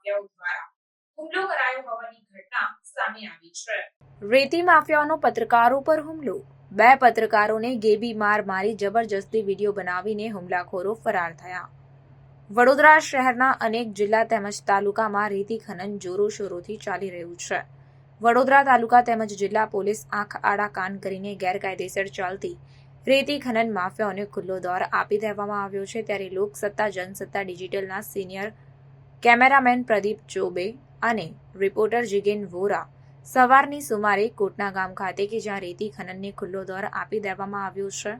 માફિયાઓ દ્વારા હુમલો કરાયો હોવાની ઘટના સામે આવી છે. રેતી માફિયાનો પત્રકારો પર હુમલો. બે પત્રકારોને ગેબી માર મારી જબરજસ્તી વીડિયો બનાવીને હુમલાખોરો ફરાર થયા. વડોદરા શહેરના અનેક જિલ્લા તેમજ તાલુકામાં રેતી ખનન જોરોશોરોથી ચાલી રહ્યું છે. વડોદરા તાલુકા તેમજ જિલ્લા પોલીસ આંખ આડા કાન કરીને ગેરકાયદેસર ચાલતી રેતી ખનન માફિયાઓને ખુલ્લો દોર આપી દેવામાં આવ્યો છે. ત્યારે લોકસત્તા, જનસત્તા, ડિજિટલના સિનિયર કેમેરામેન પ્રદીપ ચોબે અને રિપોર્ટર જિગેન વોરા સવારની સુમારે કોટના ગામ ખાતે કે જ્યાં રેતી ખનનને ખુલ્લો દોર આપી દેવામાં આવ્યો છે,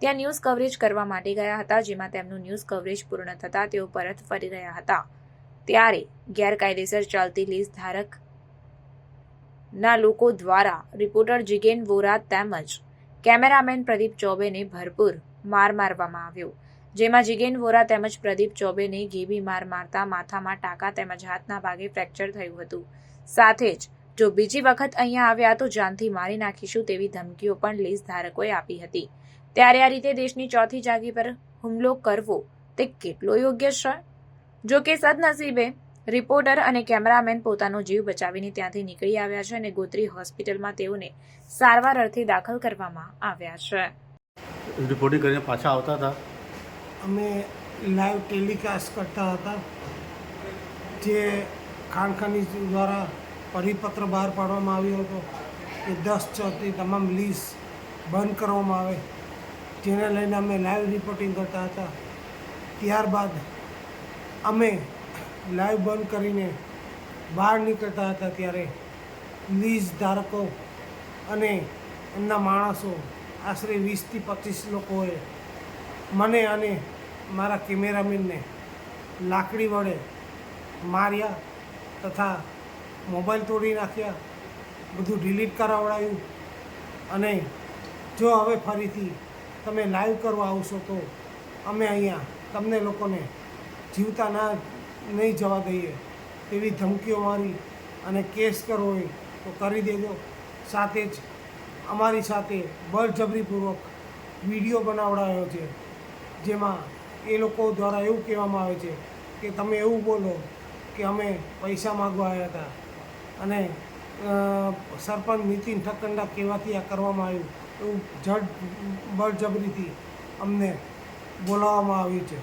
ત્યાં ન્યૂઝ કવરેજ કરવા માટે ગયા હતા, જેમાં તેમનું ન્યૂઝ કવરેજ પૂર્ણ થતાં તેઓ પરત ફરી રહ્યા હતા. ત્યારે ગેરકાયદેસર ચાલતી લીઝ ધારક ના લોકો દ્વારા રિપોર્ટર જીગેન વોરા તેમજ કેમેરામેન પ્રદીપ ચોબેને ભરપૂર માર મારવામાં આવ્યો. જેમાં જીગેન વોરા તેમજ પ્રદીપ ચોબેને ગેબી માર મારતા માથામાં ટાંકા તેમજ હાથના ભાગે ફ્રેક્ચર થયું હતું. સાથે જ, જો બીજી વખત અહીંયા આવ્યા તો જાનથી મારી નાખીશું તેવી ધમકીઓ પણ લીઝ ધારકોએ આપી હતી. ત્યારે આ રીતે દેશની ચોથી જાગી પર હુમલો કરવો તે કેટલો યોગ્ય છે જો કે સદનસીબે, રિપોર્ટર અને કેમેરામેન પોતાનો જીવ બચાવીને ત્યાંથી નીકળી આવ્યા છે અને ગોત્રી હોસ્પિટલમાં તેઓને સારવાર અર્થે દાખલ કરવામાં આવ્યા છે. રિપોર્ટિંગ કરીને પાછા આવતા હતા. અમે લાઈવ ટેલિકાસ્ટ કરતા હતા, જે ખાનખાની દ્વારા પરિપત્ર બહાર પાડવામાં આવ્યો હતો કે દસ ચોથી તમામ લીઝ બંધ કરવામાં આવે, જેને લઈને અમે લાઈવ રિપોર્ટિંગ કરતા હતા. ત્યારબાદ અમે લાઈવ બંધ કરીને બહાર નીકળતા હતા ત્યારે લીઝ ધારકો અને એમના માણસો, આશરે વીસથી પચીસ લોકોએ મને અને મારા કેમેરામેનને લાકડી વડે માર્યા તથા મોબાઈલ તોડી નાખ્યા, બધું ડિલીટ કરાવડાવ્યું અને જો હવે ફરીથી તમે લાઈવ કરવા આવશો તો અમે અહીંયા તમને લોકોને જીવતા ના, નહીં જવા દઈએ તેવી ધમકીઓ મારી અને કેસ કરવો હોય તો કરી દેજો. સાથે જ અમારી સાથે બળજબરીપૂર્વક વીડિયો બનાવડાયો છે, જેમાં એ લોકો દ્વારા એવું કહેવામાં આવે છે કે તમે એવું બોલો કે અમે પૈસા માગવા આવ્યા હતા. અને સરપંચ નીતિન ઠક્કંડા કહેવાથી આ કરવામાં આવ્યું. એવું જડ, બળજબરીથી અમને બોલાવવામાં આવ્યું છે.